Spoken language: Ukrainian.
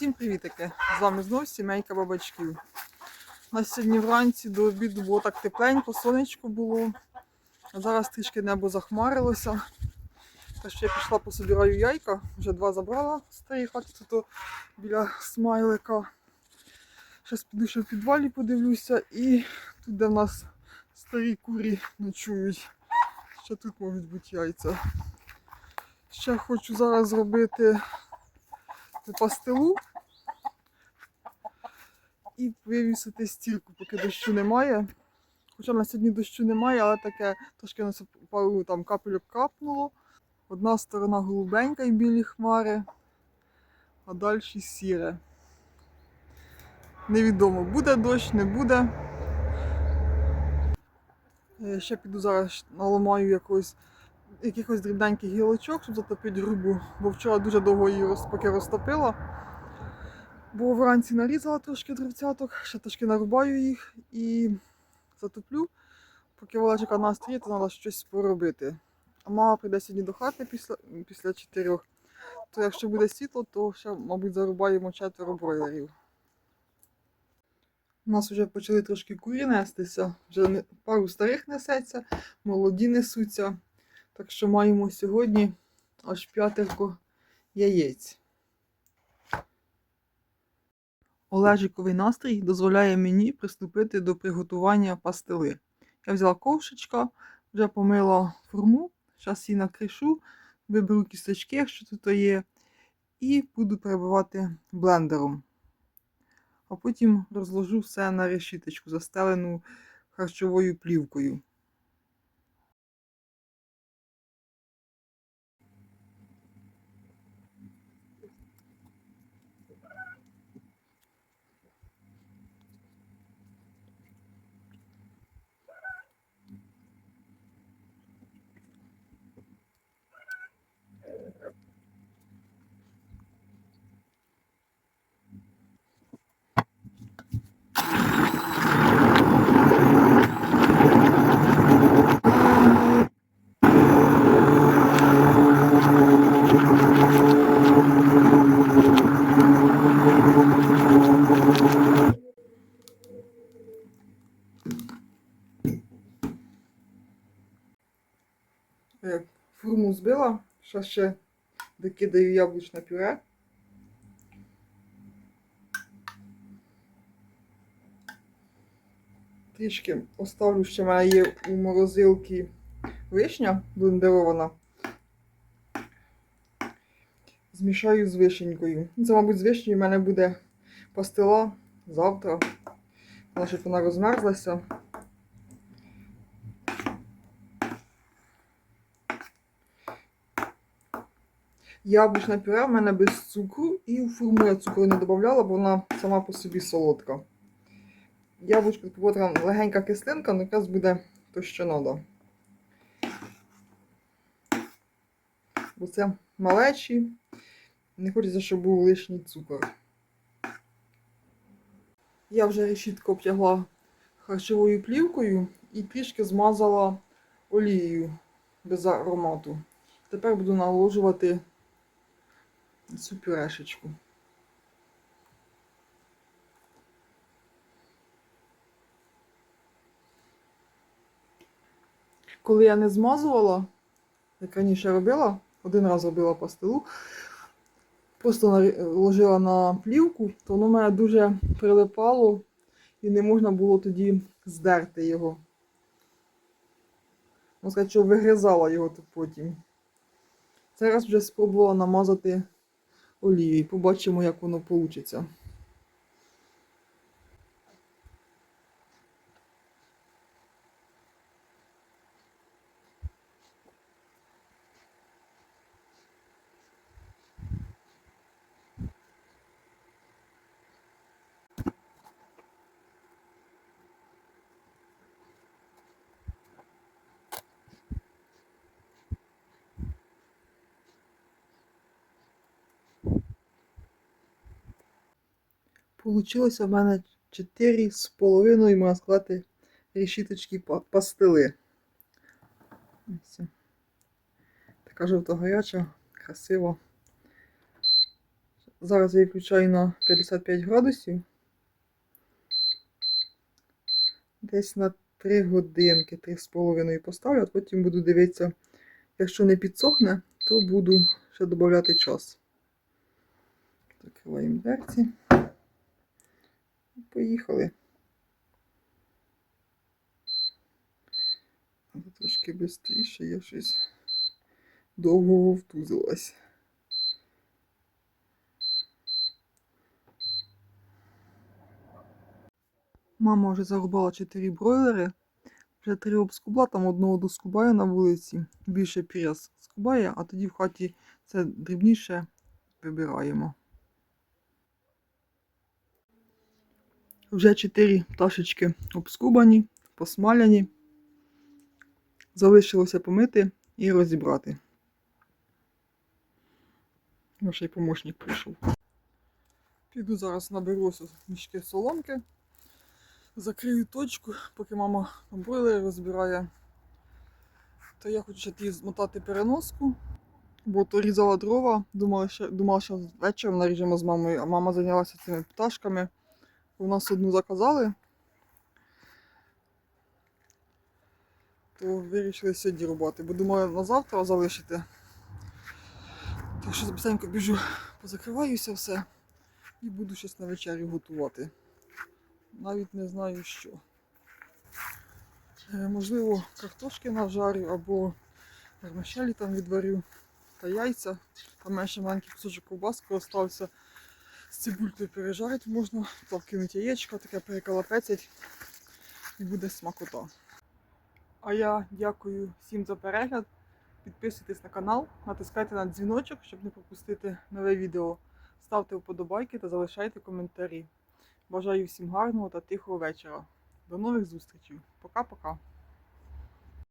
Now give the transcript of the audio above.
Всім привітики! З вами знов сімейка бабачків. У нас сьогодні вранці до обіду було так тепленько, сонечко було. А зараз трішки небо захмарилося. Так що я пішла пособираю яйка, вже два забрала з тієї хати тут біля смайлика. Зараз піду ще в підвалі подивлюся і тут, де в нас старі курі ночують. Ще тут можуть бути яйця. Ще хочу зараз зробити пастилу і вивісити стірку, поки дощу немає. Хоча на сьогодні дощу немає, але таке трошки на там капельок капнуло. Одна сторона голубенька і білі хмари, а далі сіре. Невідомо, буде дощ, не буде. Е, Ще піду зараз наламаю якогось, якихось дрібненьких гілочок, щоб затопити грубу, бо вчора дуже довго її поки розтопила. Бо вранці нарізала трошки дровцяток, ще трошки нарубаю їх і затоплю. Поки Олежика настрій, то треба щось поробити. А мама прийде сьогодні до хати після, після чотирьох. То якщо буде світло, то ще, мабуть, зарубаємо четверо бройлерів. У нас вже почали трошки курі нестися, вже пару старих несеться, молоді несуться. Так що маємо сьогодні аж п'ятерко яєць. Олежиковий настрій дозволяє мені приступити до приготування пастили. Я взяла ковшечка, вже помила форму, зараз її накришу, виберу кісточки, якщо тут є, і буду перебивати блендером. А потім розложу все на решіточку, застелену харчовою плівкою. Форму збила, зараз ще докидаю яблучне пюре. Трішки оставлю, що в мене є у морозилці вишня блендерована. Змішаю з вишенькою. Це, мабуть, з вишнею в мене буде пастила завтра. Вона щоб вона розмерзлася. Яблучне пюре в мене без цукру і в форму я цукру не додавала, бо вона сама по собі солодка. Яблучко потрібна легенька кислинка, але якраз буде то, що треба. Бо це малечі. Не хочеться, щоб був лишній цукор. Я вже решітку обтягла харчовою плівкою і трішки змазала олією без аромату. Тепер буду наложувати цю. Коли я не змазувала, як раніше робила, один раз робила пастилу, просто ложила на плівку, то воно в мене дуже прилипало і не можна було тоді здерти його. Можна сказати, що вигризала його тут потім. Цей раз вже спробувала намазати олією. Побачимо, як воно вийде. Получилося в мене 4 з половиною, можна сказати, решіточки пастили. Ось. Така жовто-гаряча, красива. Зараз я включаю на 55 градусів. Десь на 3 годинки, 3,5 поставлю, а потім буду дивитися, якщо не підсохне, то буду ще додати час. Закриваємо дверці. Поїхали. Треба трошки швидше, я щось довго вовтузилась. Мама вже зарубала 4 бройлери. Вже три обскубла, там одного доскубаю на вулиці. Більше піряс скубає, а тоді в хаті це дрібніше вибираємо. Вже 4 пташечки обскубані, посмаляні. Залишилося помити і розібрати. Наш помощник прийшов. Піду зараз наберу мішки соломки. Закрию точку, поки мама бойлер розбирає. То я хочу ще змотати переноску, бо то різала дрова. Думала, що, думала, що вечором наріжемо з мамою, а мама зайнялася цими пташками. У нас одну заказали. То вирішили сьогодні рубати, бо думаю на завтра залишити. Так що быстренько біжу, позакриваюся все і буду щось на вечерю готувати. Навіть не знаю що. Е, можливо, картошки нажарю або вермишелі там відварю та яйця. Там мене ще маленький кусочок ковбаски остався. З цибулькою пережарити можна, то яєчко, таке перекалапецять і буде смакота. А я дякую всім за перегляд. Підписуйтесь на канал, натискайте на дзвіночок, щоб не пропустити нове відео. Ставте вподобайки та залишайте коментарі. Бажаю всім гарного та тихого вечора. До нових зустрічей. Пока-пока.